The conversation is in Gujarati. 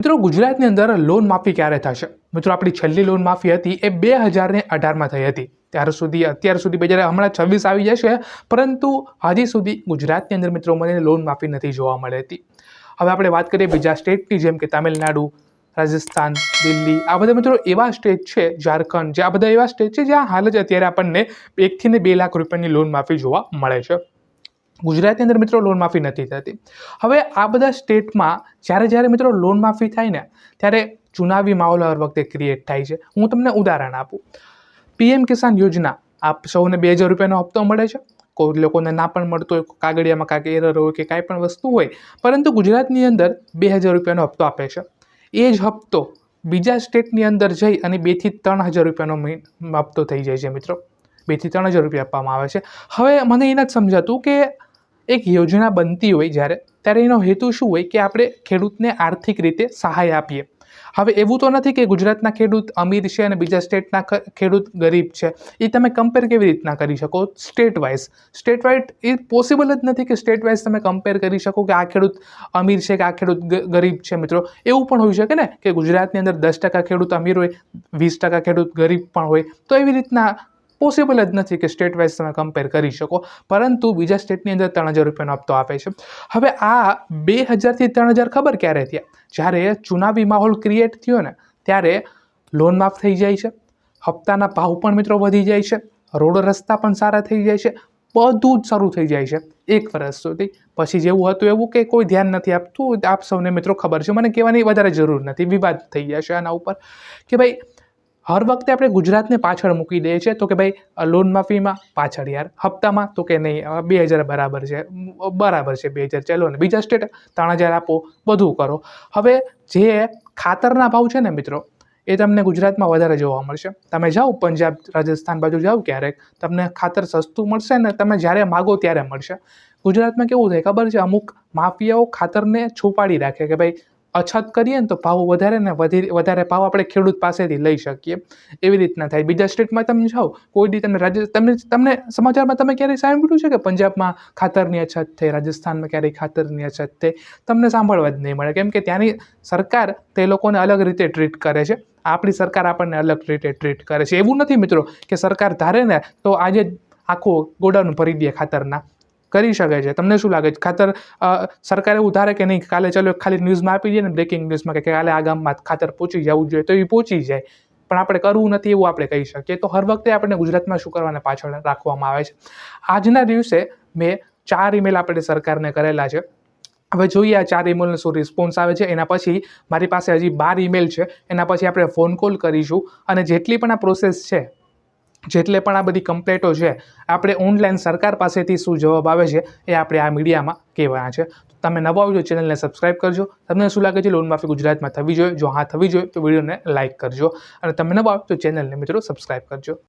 મિત્રો, ગુજરાતની અંદર લોન માફી ક્યારે થશે? મિત્રો, આપણી છેલ્લી લોન માફી હતી એ બે હજારને અઢારમાં થઈ હતી. ત્યાર સુધી, અત્યાર સુધી બે હજાર હમણાં છવ્વીસ આવી જશે, પરંતુ હજી સુધી ગુજરાતની અંદર મિત્રો મને લોન માફી નથી જોવા મળી હતી હવે આપણે વાત કરીએ બીજા સ્ટેટની જેમ કે તમિલનાડુ, રાજસ્થાન, દિલ્હી. આ બધા મિત્રો એવા સ્ટેટ છે, ઝારખંડ, જે આ બધા એવા સ્ટેટ છે જ્યાં હાલ જ અત્યારે આપણને એકથી ને બે લાખ રૂપિયાની લોન માફી જોવા મળે છે. ગુજરાતની અંદર મિત્રો લોન માફી નથી થતી. હવે આ બધા સ્ટેટમાં જ્યારે જ્યારે મિત્રો લોન માફી થાય ને, ત્યારે ચુનાવી માહોલ હર વખતે ક્રિએટ થાય છે. હું તમને ઉદાહરણ આપું. પીએમ કિસાન યોજના, આપ સૌને બે હજાર રૂપિયાનો હપ્તો મળે છે. કોઈ લોકોને ના પણ મળતો હોય, કાગળિયામાં કાંઈક એરર હોય કે કાંઈ પણ વસ્તુ હોય, પરંતુ ગુજરાતની અંદર બે હજાર રૂપિયાનો હપ્તો આપે છે. એ જ હપ્તો બીજા સ્ટેટની અંદર જઈ અને બેથી ત્રણ હજાર રૂપિયાનો હપ્તો થઈ જાય છે મિત્રો. બેથી ત્રણ હજાર રૂપિયા આપવામાં આવે છે. હવે મને એ નથી સમજાતું કે એક યોજના બનતી હોય જ્યારે, ત્યારે એનો હેતુ શું હોય કે આપણે ખેડૂતને આર્થિક રીતે સહાય આપીએ. હવે એવું તો નથી કે ગુજરાતના ખેડૂત અમીર છે અને બીજા સ્ટેટના ખેડૂત ગરીબ છે. એ તમે કમ્પેર કેવી રીતના કરી શકો? સ્ટેટ વાઇઝ સ્ટેટ વાઇઝ એ પોસિબલ જ નથી કે સ્ટેટ વાઇઝ તમે કમ્પેર કરી શકો કે આ ખેડૂત અમીર છે કે આ ખેડૂત ગરીબ છે મિત્રો. એવું પણ હોઈ શકે ને કે ગુજરાતની અંદર દસ ટકા ખેડૂત અમીર હોય, વીસ ટકા ખેડૂત ગરીબ પણ હોય. તો એવી રીતના પોસિબલ જ નથી કે સ્ટેટ વાઇઝ તમે કમ્પેર કરી શકો. પરંતુ બીજા સ્ટેટની અંદર ત્રણ હજાર રૂપિયાનો હપ્તો આપે છે. હવે આ બે હજારથી ત્રણ હજાર ખબર ક્યારે થયા? જ્યારે ચુનાવી માહોલ ક્રિએટ થયો ને, ત્યારે લોન માફ થઈ જાય છે. હપ્તાના ભાવ પણ મિત્રો વધી જાય છે. રોડ રસ્તા પણ સારા થઈ જાય છે. બધું જ શરૂ થઈ જાય છે. એક વર્ષ સુધી. પછી જેવું હતું એવું કે કોઈ ધ્યાન નથી આપતું. આપ સૌને મિત્રો ખબર છે. મને કહેવાની વધારે જરૂર નથી. વિવાદ થઈ જશે આના ઉપર. કે ભાઈ હર વખતે આપણે ગુજરાતને પાછળ મૂકી દઈએ છીએ. તો કે ભાઈ લોન માફીમાં પાછળ યાર. હપ્તામાં તો કે નહીં બે હજાર બરાબર છે. બરાબર છે બે હજાર. ચાલો ને, બીજા સ્ટેટ ત્રણ હજાર આપો, બધું કરો. હવે જે ખાતરના ભાવ છે ને મિત્રો, એ તમને ગુજરાતમાં વધારે જોવા મળશે. તમે જાઓ પંજાબ, રાજસ્થાન બાજુ જાઓ ક્યારેક, તમને ખાતર સસ્તું મળશે ને તમે જ્યારે માગો ત્યારે મળશે. ગુજરાતમાં કેવું થાય ખબર છે? અમુક માફિયાઓ ખાતરને છુપાડી રાખે કે ભાઈ અછત કરીએ ને તો ભાવ વધારે ને વધી વધારે ભાવ આપણે ખેડૂત પાસેથી લઈ શકીએ. એવી રીતના થાય. બીજા સ્ટેટમાં તમે જાઓ, કોઈ દી તમે રાજ્ય તમને તમને સમાચારમાં તમે ક્યારેય સાંભળ્યું છે કે પંજાબમાં ખાતરની અછત થઈ, રાજસ્થાનમાં ક્યારેય ખાતરની અછત થઈ? તમને સાંભળવા જ નહીં મળે. કેમ કે ત્યાંની સરકાર તે લોકોને અલગ રીતે ટ્રીટ કરે છે. આપણી સરકાર આપણને અલગ રીતે ટ્રીટ કરે છે. એવું નથી મિત્રો કે સરકાર ધારે ને તો આજે આખું ગોડાઉન ભરી દે ખાતરના. કરી શકે છે. તમને શું લાગે છે? ખાતર સરકારે ઉધારે કે નહીં? કાલે ચલો ખાલી ન્યૂઝમાં આપી દઈએ ને બ્રેકિંગ ન્યૂઝમાં કે કાલે આ ગામમાં ખાતર પહોંચી જવું જોઈએ તો એ પહોંચી જાય. પણ આપણે કરવું નથી એવું આપણે કહી શકીએ. તો હર વખતે આપણે ગુજરાતમાં શું કરવાને પાછળ રાખવામાં આવે છે? આજના દિવસે મેં ચાર ઈમેલ આપણે સરકારને કરેલા છે. હવે જોઈએ આ ચાર ઈમેલનો શું રિસ્પોન્સ આવે છે? એના પછી મારી પાસે હજી બાર ઈમેલ છે. એના પછી આપણે ફોન કોલ કરીશું. અને જેટલી પણ આ પ્રોસેસ છે જેટલે પણ આ બધી કમ્પ્લેટો છે, આપણે ઓનલાઈન સરકાર પાસેથી શું જવાબ આવે છે એ આપણે આ મીડિયામાં કહેવાના છે. તમે નવા આવજો ચેનલને સબસ્ક્રાઇબ કરજો. તમને શું લાગે છે લોન માફી ગુજરાતમાં થવી જોઈએ? જો હા થવી જોઈએ તો વિડીયોને લાઇક કરજો. અને તમે નવા આવો તો ચેનલને મિત્રો સબસ્ક્રાઇબ કરજો.